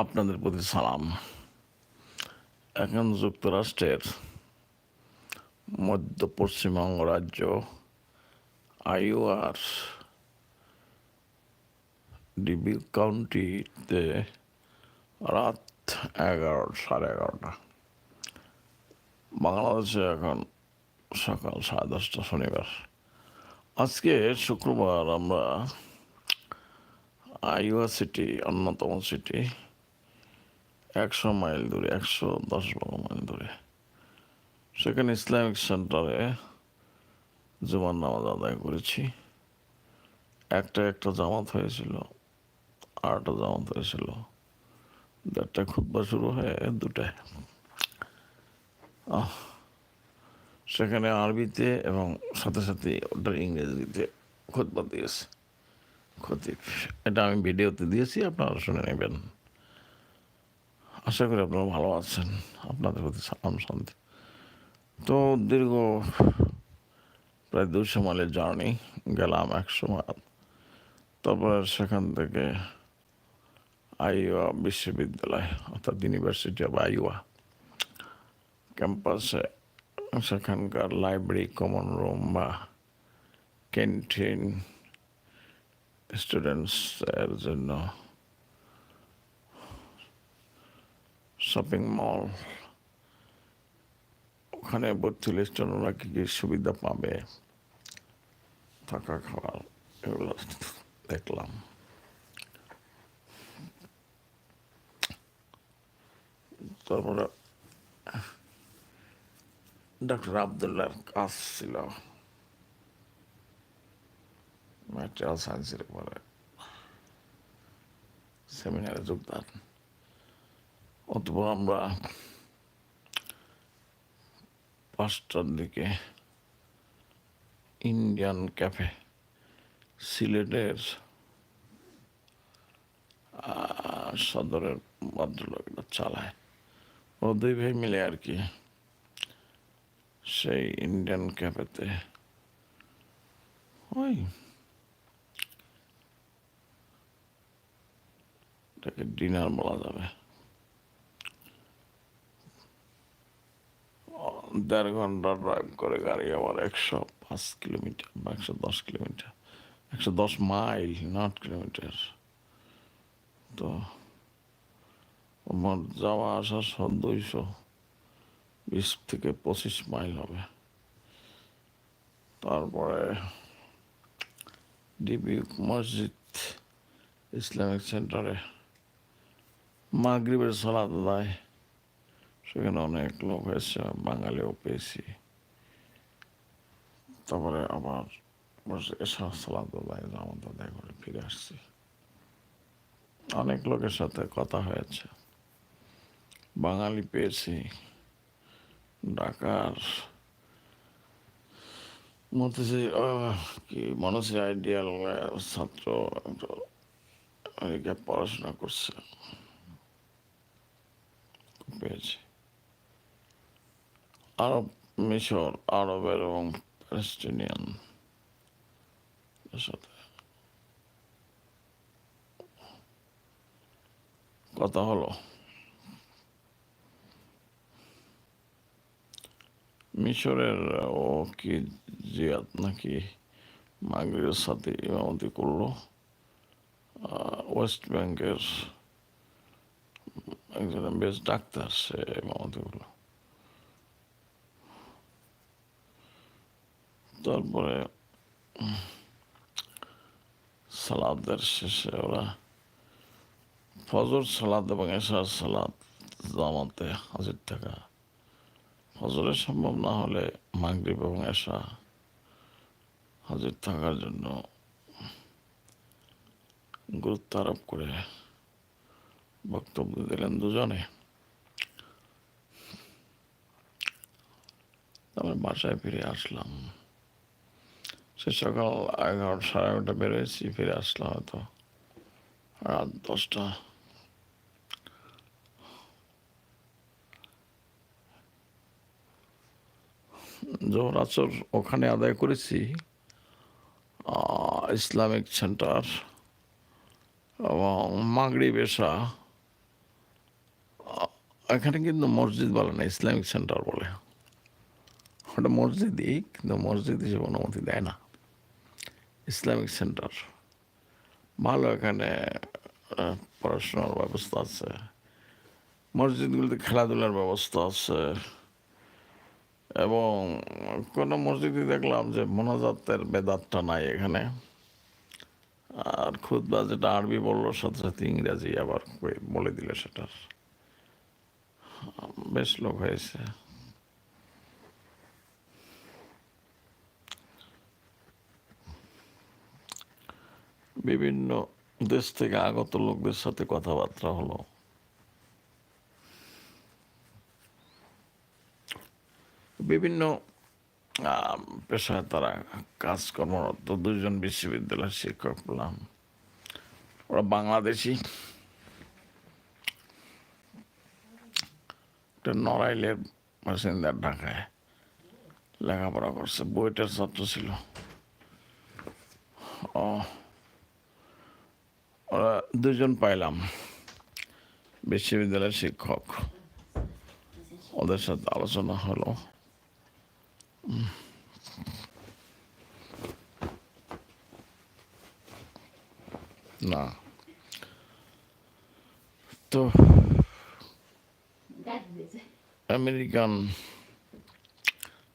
আপনাদের প্রতি সালাম। এখন যুক্তরাষ্ট্রের মধ্য পশ্চিম অঙ্গরাজ্য আইওয়ার ডিবি কাউন্টিতে রাত এগারো, সাড়ে এগারোটা। বাংলাদেশে এখন সকাল সাড়ে দশটা শনিবার। আজকে শুক্রবার আমরা আইওয়া সিটি, অন্যতম সিটি একশো মাইল দূরে, একশো দশ বারো মাইল দূরে। সেখানে ইসলামিক সেন্টারে জুমার নামাজ আদায় করেছি। একটা একটা জামাত হয়েছিল, আটটা জামাত হয়েছিল। দেড়টা খুদ্া শুরু হয়ে দুটায় সেখানে আরবিতে এবং সাথে সাথে ওটার ইংরেজিতে খুতবা দিয়েছে। খতিব, এটা আমি ভিডিওতে দিয়েছি, আপনারা শুনে নেবেন। আশা করি আপনারা ভালো আছেন। আপনাদের প্রতি সালাম শান্তি। তো দীর্ঘ প্রায় দুশো মাইলের জার্নি, গেলাম একশো মাইল। তারপরে সেখান থেকে আইওয়া বিশ্ববিদ্যালয়, অর্থাৎ ইউনিভার্সিটি অফ আইওয়া ক্যাম্পাসে সেখানকার লাইব্রেরি কমন রুম বা ক্যান্টিন স্টুডেন্টসের জন্য শপিং মল ওখানে ভর্তি লিস্ট ওরা কী কী সুবিধা পাবে? থাকা খাওয়ার এগুলো দেখলাম। তারপরে ডক্টর আবদুল্লাহর কাজ ছিল। ম্যাটেরিয়াল সায়েন্সের উপরে। সেমিনারে যোগদান। অথবা আমরা পাঁচটার দিকে ইন্ডিয়ান ক্যাফে সিলেটের সদরের ভদ্রলোকটা চালায় ও দুই ভাই মিলে আর কি সেই ইন্ডিয়ান ক্যাফেতে ওই ডিনার বলা যাবে দেড় ঘণ্টা ড্রাইভ করে গাড়ি আবার একশো পাঁচ কিলোমিটার বা একশো দশ কিলোমিটার, একশো দশ মাইল, নট কিলোমিটার। তো আমার যাওয়া আসা সব দুইশো বিশ থেকে পঁচিশ মাইল হবে। তারপরে ডিবি মসজিদ ইসলামিক সেন্টারে মাগরিবের সালাদ দেয় সেখানে অনেক লোক এসছে বাঙালিও পেয়েছি তারপরে আবার ফিরে আসছি অনেক লোকের সাথে কথা হয়েছে বাঙালি পেয়েছি ঢাকার মতেছে কি মানুষের আইডিয়াল ছাত্র পড়াশোনা করছে পেয়েছি আরব মিশর, আরবের এবং প্যালেস্টিনিয়ান সাথে কথা হলো। মিশরের, ও কি জিয়াদ নাকি মাগরিবের সাথে ইমামতি করল ওয়েস্ট ব্যাংকের একজন বেশ ডাক্তার, সে ইমামতি করল। তারপরে সালাদের শেষে ওরা ফজর সালাদ এবং এশার সালাদ জামাতে হাজির থাকা। ফজরের সম্ভব না হলে মাগরিব এবং এশা হাজির থাকার জন্য গুরুত্ব আরোপ করে বক্তব্য দিলেন দুজনে। তারপরে বাসায় ফিরে আসলাম। সে সকাল এগারোটা, সাড়ে এগারোটা বেরোয়েছি, ফিরে আসলাম হয়তো রাত দশটা। জোহর আসর ওখানে আদায় করেছি ইসলামিক সেন্টার এবং মাগরিব এশা। এখানে কিন্তু মসজিদ বলে না, ইসলামিক সেন্টার বলে। ওটা মসজিদই, কিন্তু মসজিদ হিসেবে অনুমতি দেয় না। Islamic center. ভালো এখানে পড়াশোনার ব্যবস্থা আছে। মসজিদগুলিতে খেলাধুলার ব্যবস্থা আছে। এবং কোনো মসজিদে দেখলাম যে মোনাজাতের বেদাতটা নাই এখানে। আর খুদবা যেটা আরবি বলল, সাথে সাথে ইংরাজি আবার বলে দিল সেটার। বেশ লোক হয়েছে। বিভিন্ন দেশ থেকে আগত লোকদের সাথে কথাবার্তা হলো। বিভিন্ন পেশায় তারা কাজ কর্মরত দুজন বিশ্ববিদ্যালয়ের শিক্ষক পেলাম ওরা বাংলাদেশি। একটা নড়াইলের বাসিন্দা ঢাকায় লেখাপড়া করছে। বইটার ছাত্র ছিল। ও ওরা দুজন পাইলাম। বিশ্ববিদ্যালয়ের শিক্ষক। ওদের সাথে আলোচনা হলো। না। তো আমেরিকান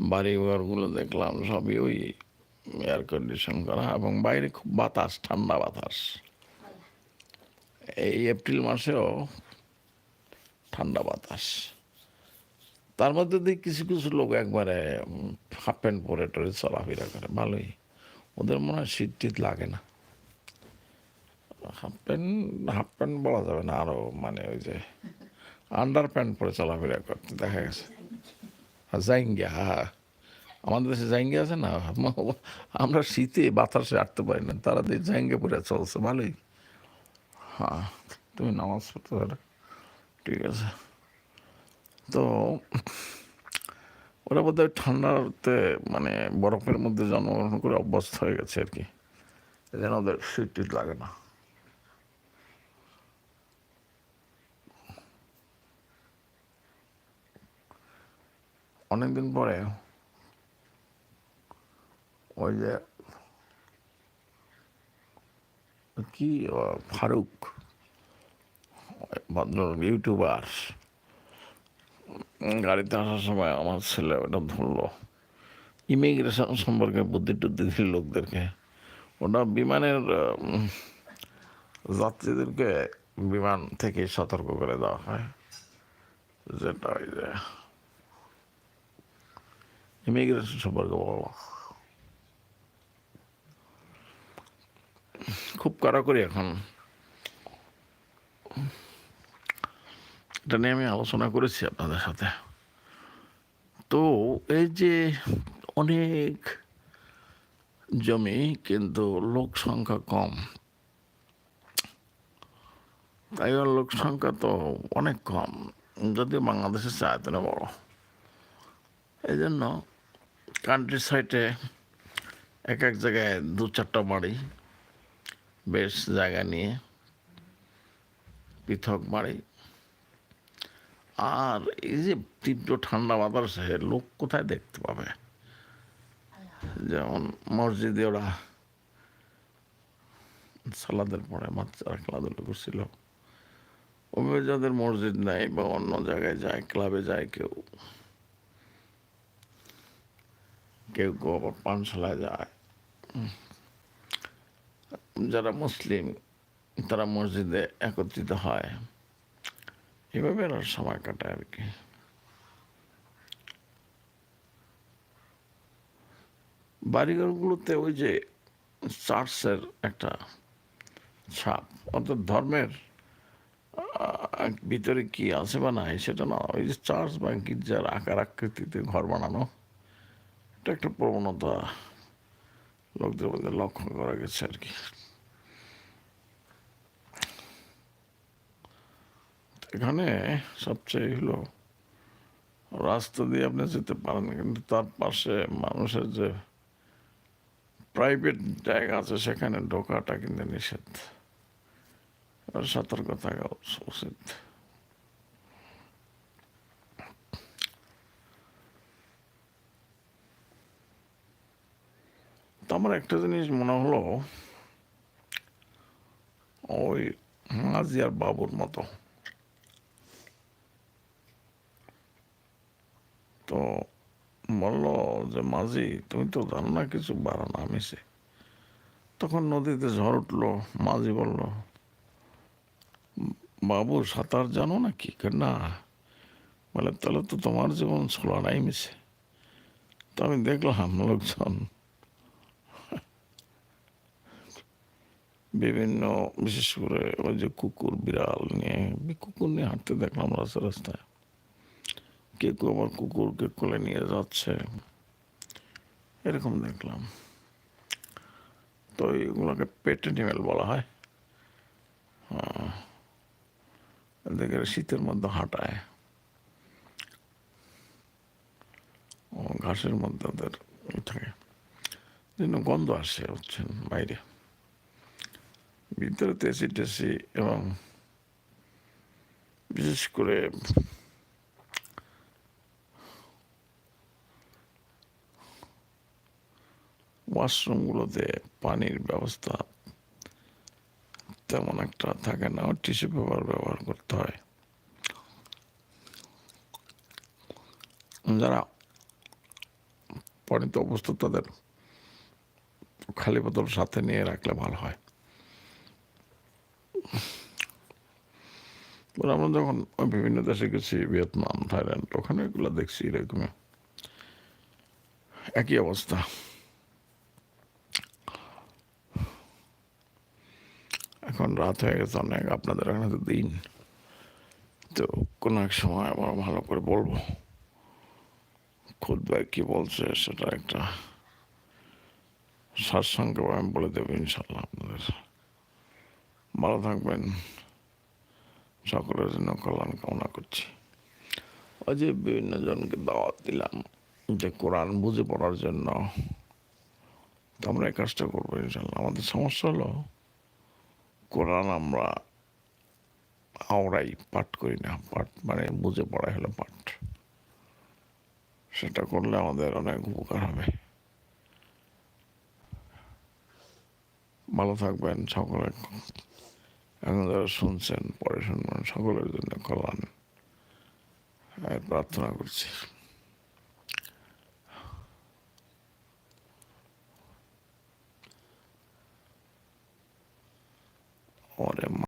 বাড়িঘরগুলো দেখলাম, সবই ওই এয়ার কন্ডিশন করা এবং বাইরে খুব বাতাস, ঠান্ডা বাতাস। এই এপ্রিল মাসেও ঠান্ডা বাতাস। তার মধ্যে দিয়ে কিছু কিছু লোক একবারে হাফ প্যান্ট পরে টরে চলাফেরা করে। ভালোই। ওদের মনে হয় শীত টিত লাগে না। হাফ প্যান্ট হাফ প্যান্ট বলা যাবে না আরও মানে ওই যে আন্ডার প্যান্ট পরে চলাফেরা করতে, দেখা গেছে। জাইঙ্গা হ্যাঁ আমাদের দেশে জাইঙ্গা আছে না? আমরা শীতে বাতাসে আটতে পারি না। তারা দিয়ে জাইঙ্গা পরে চলছে, ভালোই। হ্যাঁ তুমি নামাজ পড়তে পারো। ঠিক আছে। তো ওরা বোধ হয় ঠান্ডাতে মানে বরফের মধ্যে জন্মগ্রহণ করে অভ্যস্ত হয়ে গেছে আর কি। যেন ওদের শীত টিট লাগে না। অনেকদিন পরে ওই যে কি ফারুক ভদ্র ইউটিউবার। গাড়িতে আসার সময় আমার ছেলে ওটা ধরলো। ইমিগ্রেশন সম্পর্কে বুদ্ধি টুদ্ধি দিল লোকদেরকে। ওটা বিমানের যাত্রীদেরকে বিমান থেকে সতর্ক করে দেওয়া হয়। যেটা ওই যে ইমিগ্রেশন সম্পর্কে বলো খুব কড়াকড়ি এখন। এটা নিয়ে আমি আলোচনা করেছি আপনাদের সাথে। তো এই যে অনেক জমি কিন্তু লোক সংখ্যা কম। তাই লোক সংখ্যা তো অনেক কম, যদিও বাংলাদেশের চায়তনে বড়। এই জন্য কান্ট্রি সাইডে এক এক জায়গায় দু চারটা বাড়ি বেশ জায়গা নিয়ে পৃথক বাড়ি। আর এই যে তীব্র ঠান্ডা বাতাসে লোক কোথায় দেখতে পাবে? যেমন মসজিদে ওরা সালাদের পরে বাচ্চারা খেলাধুলো করছিল। ওভাবে যাদের মসজিদ নাই বা অন্য জায়গায় যায়, ক্লাবে যায় কেউ। কেউ কেউ আবার পানশালায় যায়। যারা মুসলিম, তারা মসজিদে একত্রিত হয়। এভাবে এরা সময় কাটায় আর কি। বাড়িঘরগুলোতে ওই যে চার্চের একটা ছাপ, অর্থাৎ ধর্মের ভিতরে কি আছে বা নাই সেটা না, ওই যে চার্চ বা গির্জার আকার আকৃতিতে ঘর বানানো, এটা একটা প্রবণতা লোকদের মধ্যে লক্ষ্য করা গেছে আর কি। এখানে সবচেয়ে হলো, রাস্তা দিয়ে আপনি যেতে পারেন, কিন্তু তার পাশে মানুষের যে প্রাইভেট জায়গা আছে, সেখানে ঢোকাটা কিন্তু নিষেধ। সতর্ক থাকা উচিত। আমার একটা জিনিস মনে হলো, ওই মাজিয়ার বাবুর মতো। তো বলল যে, মাঝি, তুমি তো জানো না কিছু বাড়ানো মিশে তখন নদীতে ঝড় উঠল। মাঝি বলল, বাবু, সাঁতার জানো নাকি কে? না বলে, তাহলে তো তোমার জীবন ছোলা নাই মিশে তো আমি দেখলাম লোকজন বিভিন্ন, বিশেষ করে ওই যে কুকুর বিড়াল নিয়ে, কুকুর নিয়ে হাঁটতে দেখলাম রাস্তা রাস্তায়। কেউ কেউ আবার কুকুরকে কোলে নিয়ে যাচ্ছে। এরকম দেখলাম। তো এইগুলোকে পেট অ্যানিমেল বলা হয়। এদেরকে শীতের মধ্যে হাঁটায়। ও, ঘাসের মধ্যে ওদের থাকে। যেন গন্ধ আসে হচ্ছেন বাইরে। ভিতরে তেসি টেসি এবং বিশেষ করে ওয়াশরুমগুলোতে পানির ব্যবস্থা তেমন একটা থাকে না। টিস্যু পেপার ব্যবহার করতে হয়। যারা পানিতে অবস্থা তাদের খালি বোতল সাথে নিয়ে রাখলে ভালো হয়। আমরা যখন বিভিন্ন দেশে গেছি, ভিয়েতনাম, থাইল্যান্ড, ওখানে এগুলো দেখছি এরকম একই অবস্থা। এখন রাত হয়ে গেছে অনেক, আপনাদের এখানে তো দিন। তো কোনো এক সময় আবার ভালো করে বলব। খুদ ভাই কী বলছে সেটা একটা সারসংক্ষেপ আমি বলে দেবো ইনশাল্লাহ আপনাদের। ভালো থাকবেন। সকলের জন্য কল্যাণ কামনা করছি। ওই যে বিভিন্ন জনকে দাওয়াত দিলাম যে কোরআন বুঝে পড়ার জন্য। তো আমরা এই কাজটা করব ইনশাল্লাহ। আমাদের সমস্যা হলো কোরআন আমরা আওড়াই পাঠ করি না, পাঠ মানে বুঝে পড়াই হলো পাঠ। সেটা করলে আমাদের অনেক উপকার হবে। ভালো থাকবেন সকলে। এখন যারা শুনছেন, পরে শুনবেন, সকলের জন্য কল্যাণ। প্রার্থনা করছি।